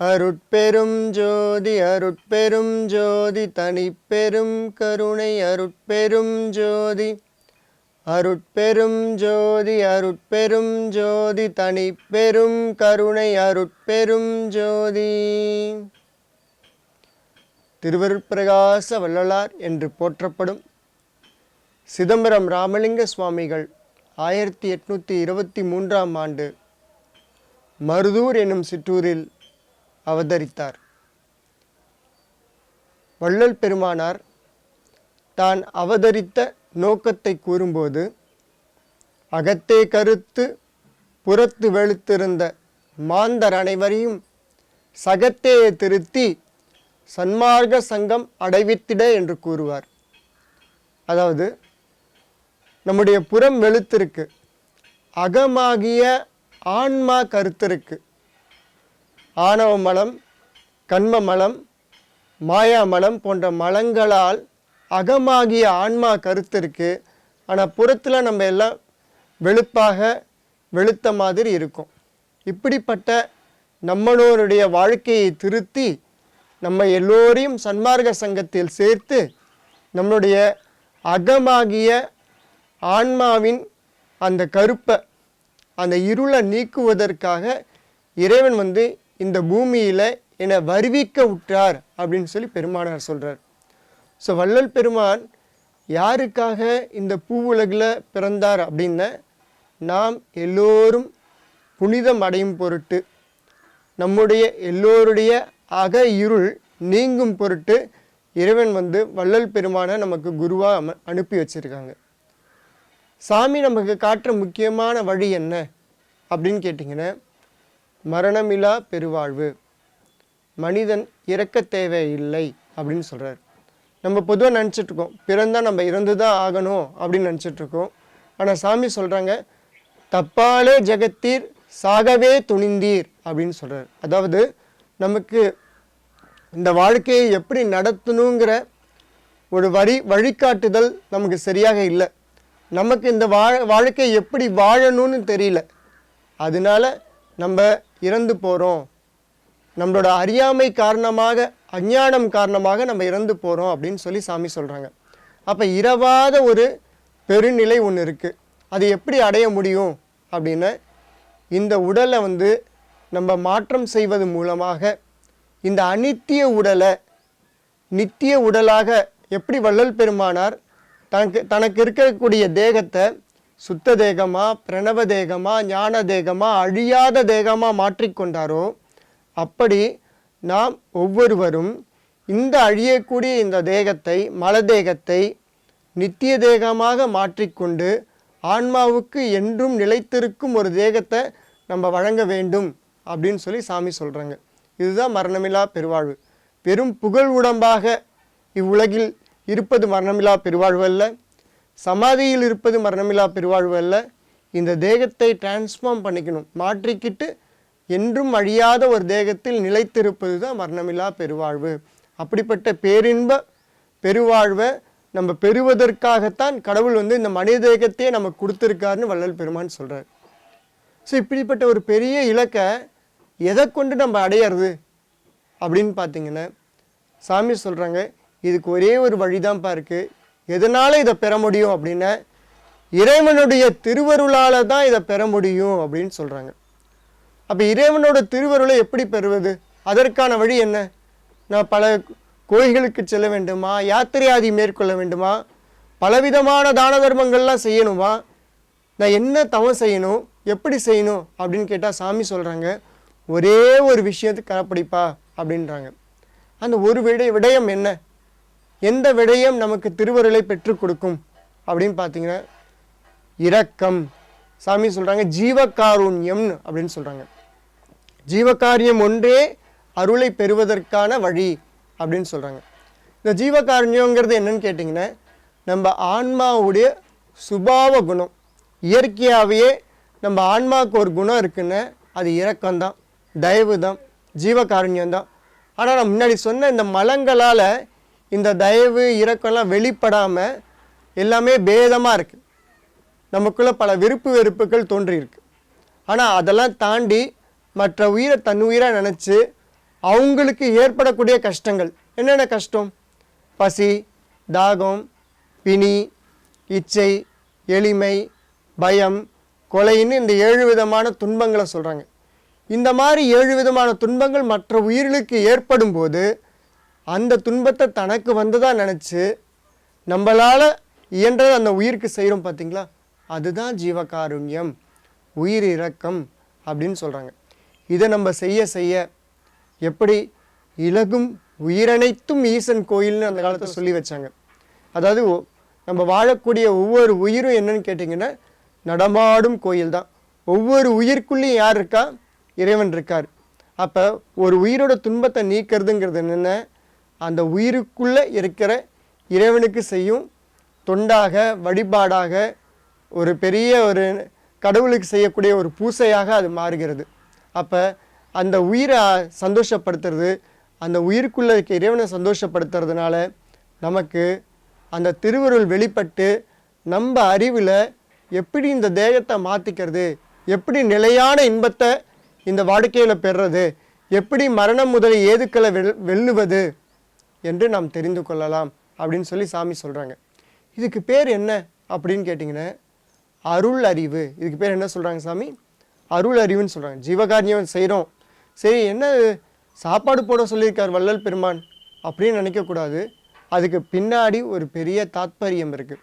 அருட்பெரும் ஜோதி அருட்பெரும் ஜோதி தனிப்பெரும் கருணை அருட்பெரும் ஜோதி. அருட்பெரும் ஜோதி அருட்பெரும் ஜோதி தனிப்பெரும் கருணை அருட்பெரும் ஜோதி. திருவருட்பிரகாச வள்ளலார் என்று போற்றப்படும் சிதம்பரம் ராமலிங்க சுவாமிகள் ஆயிரத்தி எட்நூற்றி இருபத்தி மூன்றாம் ஆண்டு மருதூர் என்னும் சிற்றூரில் அவதரித்தார். வள்ளல் பெருமானார் தான் அவதரித்த நோக்கத்தை கூறும்போது அகத்தே கருத்து புறத்து வெளுத்திருந்த மாந்தர் அனைவரையும் சகத்தே திருத்தி சன்மார்க்க சங்கம் அடைவித்திட என்று கூறுவார். அதாவது நம்முடைய புறம் வெளுத்திருக்கு அகமாகிய ஆன்மா கருத்திருக்கு. ஆணவ மலம் கண்ம மலம் மாயா மலம் போன்ற மலங்களால் அகமாகிய ஆன்மா கருத்திருக்கு ஆனால் புறத்தில் நம்ம எல்லாம் வெளுப்பாக வெளுத்த மாதிரி இருக்கும். இப்படிப்பட்ட நம்மளோருடைய வாழ்க்கையை திருத்தி நம்ம எல்லோரையும் சன்மார்க்க சங்கத்தில் சேர்த்து நம்மளுடைய அகமாகிய ஆன்மாவின் அந்த கருப்பை அந்த இருளை நீக்குவதற்காக இறைவன் வந்து இந்த பூமியில் என்னை வருவிக்க விட்டார் அப்படின்னு சொல்லி பெருமானார் சொல்கிறார் ஸோ வள்ளல் பெருமான் யாருக்காக இந்த பூவுலகில் பிறந்தார் அப்படின்னா நாம் எல்லோரும் புனிதம் அடையும் பொருட்டு நம்முடைய எல்லோருடைய அக இருள் நீங்கும் பொருட்டு இறைவன் வந்து வள்ளல் பெருமானை நமக்கு குருவாக அம அனுப்பி வச்சுருக்காங்க. சாமி நமக்கு காட்டுற முக்கியமான வழி என்ன அப்படின்னு கேட்டிங்கன்னா மரணமிலா பெருவாழ்வு. மனிதன் இறக்க தேவையில்லை அப்படின்னு சொல்கிறார் நம்ம பொதுவாக நினச்சிட்ருக்கோம் பிறந்தால் நம்ம இறந்து தான் ஆகணும் அப்படின்னு நினச்சிட்ருக்கோம் ஆனால் சாமி சொல்கிறாங்க தப்பாலே ஜெகத்தீர் சாகவே துணிந்தீர் அப்படின்னு சொல்கிறார் அதாவது நமக்கு இந்த வாழ்க்கையை எப்படி நடத்தணுங்கிற ஒரு வழி வழிகாட்டுதல் நமக்கு சரியாக இல்லை. நமக்கு இந்த வா வாழ்க்கை எப்படி வாழணும்னு தெரியல. அதனால நம்ம இறந்து போகிறோம் நம்மளோட அறியாமை காரணமாக அஞ்ஞானம் காரணமாக நம்ம இறந்து போகிறோம் அப்படின்னு சொல்லி சாமி சொல்கிறாங்க அப்போ இரவாத ஒரு பெருநிலை ஒன்று இருக்குது அது எப்படி அடைய முடியும் அப்படின்னு இந்த உடலை வந்து நம்ம மாற்றம் செய்வது மூலமாக இந்த அனித்திய உடலை நித்திய உடலாக எப்படி வள்ளல் பெருமானார் தனக்கு தனக்கு இருக்கக்கூடிய தேகத்தை சுத்த தேகமாக பிரணவ தேகமாக ஞான தேகமாக அழியாத தேகமாக மாற்றிக்கொண்டாரோ அப்படி நாம் ஒவ்வொருவரும் இந்த அழியக்கூடிய இந்த தேகத்தை மல தேகத்தை நித்திய தேகமாக மாற்றிக்கொண்டு ஆன்மாவுக்கு என்றும் நிலைத்திருக்கும் ஒரு தேகத்தை நம்ம வழங்க வேண்டும் அப்படின்னு சொல்லி சாமி சொல்கிறாங்க இதுதான் மரணமில்லா பெருவாழ்வு. வெறும் புகழ் உடம்பாக இவ்வுலகில் இருப்பது மரணமில்லா பெருவாழ்வு அல்ல. சமாதியில் இருப்பது மரணமில்லா பெருவாழ்வு அல்ல. இந்த தேகத்தை டிரான்ஸ்ஃபார்ம் பண்ணிக்கணும். மாற்றிக்கிட்டு என்றும் அழியாத ஒரு தேகத்தில் நிலைத்திருப்பது தான் மரணமில்லா பெருவாழ்வு. அப்படிப்பட்ட பேரின்ப பெருவாழ்வை நம்ம பெறுவதற்காகத்தான் கடவுள் வந்து இந்த மனித தேகத்தையே நமக்கு கொடுத்துருக்காருன்னு வள்ளல் பெருமான் சொல்கிறார் ஸோ இப்படிப்பட்ட ஒரு பெரிய இலக்கை எதை கொண்டு நம்ம அடையிறது அப்படின்னு பார்த்தீங்கன்னா சாமி சொல்கிறாங்க இதுக்கு ஒரே ஒரு வழிதான்ப்பா இருக்குது எதனால் இதை பெற முடியும் அப்படின்னா இறைவனுடைய திருவருளால் தான் இதை பெற முடியும் அப்படின்னு சொல்கிறாங்க அப்போ இறைவனோட திருவருளை எப்படி பெறுவது? அதற்கான வழி என்ன? நான் பல கோயில்களுக்கு செல்ல வேண்டுமா? யாத்திரையாதி மேற்கொள்ள வேண்டுமா? பலவிதமான தான தர்மங்கள்லாம் செய்யணுமா? நான் என்ன தவம் செய்யணும்? எப்படி செய்யணும்? அப்படின்னு கேட்டால் சாமி சொல்கிறாங்க ஒரே ஒரு விஷயத்துக்கு கரப்பிடிப்பா அப்படின்றாங்க. அந்த ஒரு விடை விடயம் என்ன? எந்த விடயம் நமக்கு திருவருளை பெற்றுக் கொடுக்கும்? அப்படின்னு பார்த்தீங்கன்னா இரக்கம். சாமி சொல்கிறாங்க ஜீவகாருண்யம் அப்படின்னு சொல்கிறாங்க ஜீவகாரியம் ஒன்றே அருளை பெறுவதற்கான வழி அப்படின்னு சொல்கிறாங்க இந்த ஜீவகாருண்யங்கிறது என்னன்னு கேட்டிங்கன்னா நம்ம ஆன்மாவுடைய சுபாவ குணம். இயற்கையாகவே நம்ம ஆன்மாவுக்கு ஒரு குணம் இருக்குன்னு அது இரக்கம்தான் தயவு தான் ஜீவகாருண்யம் தான் ஆனால் நான் முன்னாடி சொன்ன இந்த மலங்களால் இந்த தயவு இறக்கம்லாம் வெளிப்படாமல் எல்லாமே பேதமாக இருக்குது நமக்குள்ளே பல விருப்பு வெறுப்புகள் தோன்றியிருக்கு. ஆனால் அதெல்லாம் தாண்டி மற்ற உயிரை தன் உயிராக நினச்சி அவங்களுக்கு ஏற்படக்கூடிய கஷ்டங்கள். என்னென்ன கஷ்டம்? பசி தாகம் பிணி இச்சை எளிமை பயம் கொலைன்னு இந்த ஏழு விதமான துன்பங்களை சொல்கிறாங்க இந்த மாதிரி ஏழு விதமான துன்பங்கள் மற்ற உயிர்களுக்கு ஏற்படும் போது அந்த துன்பத்தை தனக்கு வந்ததாக நினச்சி நம்மளால் இயன்றதை அந்த உயிருக்கு செய்கிறோம் பார்த்தீங்களா அதுதான் ஜீவகாருண்யம். உயிர் இரக்கம் அப்படின்னு சொல்கிறாங்க இதை நம்ம செய்ய செய்ய எப்படி இலகும் உயிரனைத்தும் ஈசன் கோயில்னு அந்த காலத்தில் சொல்லி வச்சாங்க. அதாவது நம்ம வாழக்கூடிய ஒவ்வொரு உயிரும் என்னன்னு கேட்டிங்கன்னா நடமாடும் கோயில் தான் ஒவ்வொரு உயிருக்குள்ளேயும் யார் இருக்கா? இறைவன் இருக்கார். அப்போ ஒரு உயிரோட துன்பத்தை நீக்கிறதுங்கிறது என்னென்ன? அந்த உயிருக்குள்ளே இருக்கிற இறைவனுக்கு செய்யும் தொண்டாக வழிபாடாக ஒரு பெரிய ஒரு கடவுளுக்கு செய்யக்கூடிய ஒரு பூசையாக அது மாறுகிறது. அப்போ அந்த உயிரை சந்தோஷப்படுத்துறது அந்த உயிருக்குள்ளே இருக்க இறைவனை சந்தோஷப்படுத்துறதுனால நமக்கு அந்த திருவருள் வெளிப்பட்டு நம்ம அறிவில் எப்படி இந்த தேகத்தை மாற்றிக்கிறது எப்படி நிலையான இன்பத்தை இந்த வாடிக்கையில் பெறுறது எப்படி மரணம் முதலிய ஏதுக்களை வெல் வெல்லுவது என்று நாம் தெரிந்து கொள்ளலாம் அப்படின்னு சொல்லி சாமி சொல்கிறாங்க இதுக்கு பேர் என்ன அப்படின்னு கேட்டிங்கன்னா அருள் அறிவு இதுக்கு பேர் என்ன சொல்கிறாங்க சாமி? அருள் அறிவுன்னு சொல்கிறாங்க ஜீவகாரியம் செய்கிறோம் சரி என்ன சாப்பாடு போட சொல்லியிருக்கார் வள்ளல் பெருமான் அப்படின்னு நினைக்கக்கூடாது. அதுக்கு பின்னாடி ஒரு பெரிய தாத்பரியம் இருக்குது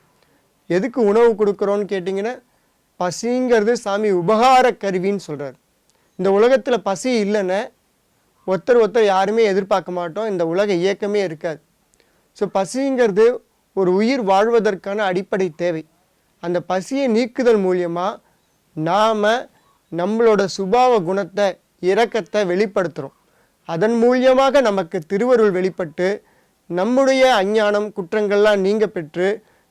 எதுக்கு உணவு கொடுக்குறோன்னு கேட்டிங்கன்னா பசிங்கிறது சாமி உபகார கருவின்னு சொல்கிறார் இந்த உலகத்தில் பசி இல்லைன்னா ஒருத்தர் ஒருத்தர் யாருமே எதிர்பார்க்க மாட்டோம். இந்த உலக இயக்கமே இருக்காது. ஸோ பசிங்கிறது ஒரு உயிர் வாழ்வதற்கான அடிப்படை தேவை. அந்த பசியை நீக்குதல் மூலியமாக நாம் நம்மளோட சுபாவ குணத்தை இரக்கத்தை வெளிப்படுத்துகிறோம் அதன் மூலியமாக நமக்கு திருவருள் வெளிப்பட்டு நம்முடைய அஞ்ஞானம் குற்றங்கள்லாம் நீங்க பெற்று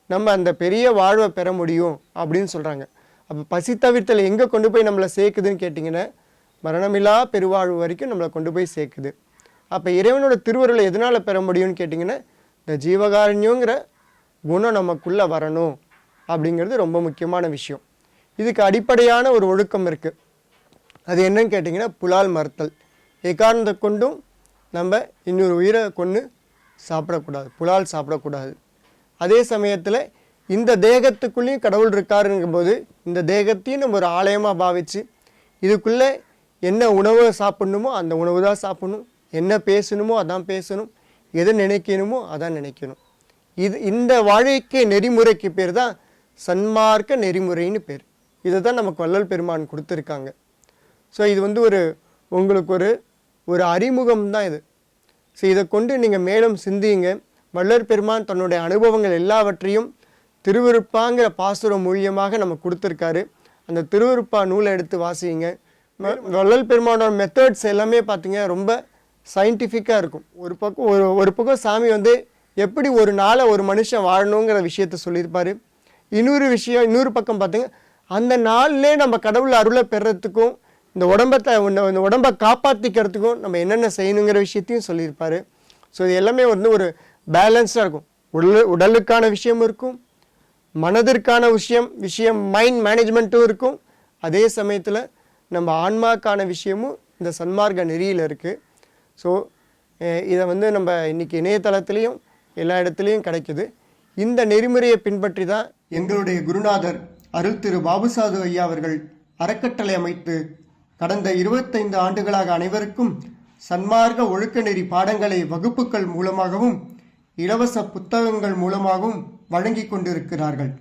நம்ம அந்த பெரிய வாழ்வை பெற முடியும் அப்படின்னு சொல்கிறாங்க அப்போ பசி தவிர்த்தல் எங்கே கொண்டு போய் நம்மளை சேர்க்குதுன்னு கேட்டிங்கன்னா மரணமில்லா பெருவாழ்வு வரைக்கும் நம்மளை கொண்டு போய் சேர்க்குது. அப்போ இறைவனோட திருவருளை எதனால் பெற முடியும்னு கேட்டிங்கன்னா இந்த ஜீவகாரண்யங்கிற குணம் நமக்குள்ளே வரணும் அப்படிங்கிறது ரொம்ப முக்கியமான விஷயம். இதுக்கு அடிப்படையான ஒரு ஒழுக்கம் இருக்குது அது என்னன்னு கேட்டிங்கன்னா புலால் மறுத்தல். எக்காரணத்தை கொண்டும் நம்ம இன்னொரு உயிரை கொன்று சாப்பிடக்கூடாது. புலால் சாப்பிடக்கூடாது. அதே சமயத்தில் இந்த தேகத்துக்குள்ளேயும் கடவுள் இருக்காருங்கும்போது இந்த தேகத்தையும் நம்ம ஒரு ஆலயமாக பாவிச்சு இதுக்குள்ளே என்ன உணவை சாப்பிடணுமோ அந்த உணவு தான் சாப்பிடணும். என்ன பேசணுமோ அதான் பேசணும். எதை நினைக்கணுமோ அதான் நினைக்கணும். இது இந்த வாழ்க்கை நெறிமுறைக்கு பேர் தான் சன்மார்க்க நெறிமுறைன்னு பேர். இதை தான் நமக்கு வள்ளல் பெருமான் கொடுத்துருக்காங்க. ஸோ இது வந்து ஒரு உங்களுக்கு ஒரு ஒரு அறிமுகம் தான் இது. ஸோ இதை கொண்டு நீங்கள் மேலும் சிந்தியுங்க. வள்ளல் பெருமான் தன்னுடைய அனுபவங்கள் எல்லாவற்றையும் திருவிருப்பாங்கிற பாசுரம் மூலியமாக நமக்கு கொடுத்துருக்காரு. அந்த திருவிருப்பா நூலை எடுத்து வாசிங்க வள்ளல் பெருமானோட மெத்தட்ஸ் எல்லாமே பார்த்தீங்க ரொம்ப சயின்டிஃபிக்காக இருக்கும். ஒரு பக்கம் ஒரு ஒரு பக்கம் சாமி வந்து எப்படி ஒரு நாளை ஒரு மனுஷன் வாழணுங்கிற விஷயத்த சொல்லியிருப்பார். இன்னொரு விஷயம் இன்னொரு பக்கம் பார்த்தீங்க அந்த நாள்லே நம்ம கடவுள் அருளை பெறத்துக்கும் இந்த உடம்பத்தை இந்த உடம்பை காப்பாற்றிக்கிறதுக்கும் நம்ம என்னென்ன செய்யணுங்கிற விஷயத்தையும் சொல்லியிருப்பார். ஸோ இது எல்லாமே வந்து ஒரு பேலன்ஸ்டாக இருக்கும். உடல் உடலுக்கான விஷயம் இருக்கும். மனதிற்கான விஷயம் விஷயம் மைண்ட் மேனேஜ்மெண்ட்டும் இருக்கும். அதே சமயத்தில் நம்ம ஆன்மாக்கான விஷயமும் இந்த சன்மார்க்க நெறியில் இருக்குது ஸோ இதை வந்து நம்ம இன்றைக்கி இணையதளத்துலேயும் எல்லா இடத்துலையும் கிடைக்குது. இந்த நெறிமுறையை பின்பற்றி தான் எங்களுடைய குருநாதர் அருள் திரு பாபுசாது ஐயா அவர்கள் அறக்கட்டளை அமைத்து கடந்த இருபத்தைந்து ஆண்டுகளாக அனைவருக்கும் சன்மார்க்க ஒழுக்க நெறி பாடங்களை வகுப்புகள் மூலமாகவும் இலவச புத்தகங்கள் மூலமாகவும் வழங்கி கொண்டிருக்கிறார்கள்.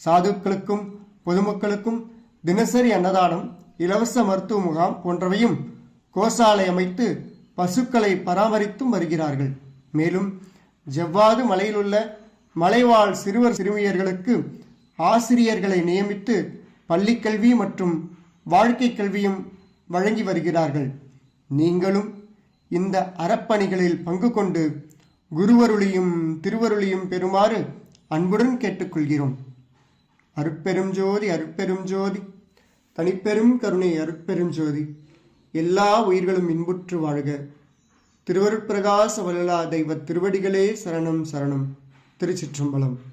சாதுக்களுக்கும் பொதுமக்களுக்கும் தினசரி அன்னதானம் இலவச மருத்துவ முகாம் போன்றவையும் கோசாலை அமைத்து பசுக்களை பராமரித்தும் வருகிறார்கள். மேலும் ஜவ்வாது மலையிலுள்ள மலைவாழ் சிறுவர் சிறுமியர்களுக்கு ஆசிரியர்களை நியமித்து பள்ளிக்கல்வி மற்றும் வாழ்க்கை கல்வியும் வழங்கி வருகிறார்கள். நீங்களும் இந்த அறப்பணிகளில் பங்கு கொண்டு குருவருளியும் திருவருளியும் பெறுமாறு அன்புடன் கேட்டுக்கொள்கிறோம். அருட்பெரும் ஜோதி அருட்பெரும் ஜோதி. தனிப்பெரும் கருணை அருட்பெரும் ஜோதி. எல்லா உயிர்களும் இன்புற்று வாழ்க. திருவருட்பிரகாச வல்லலா தெய்வ திருவடிகளே சரணம் சரணம். திருச்சிற்றம்பலம்.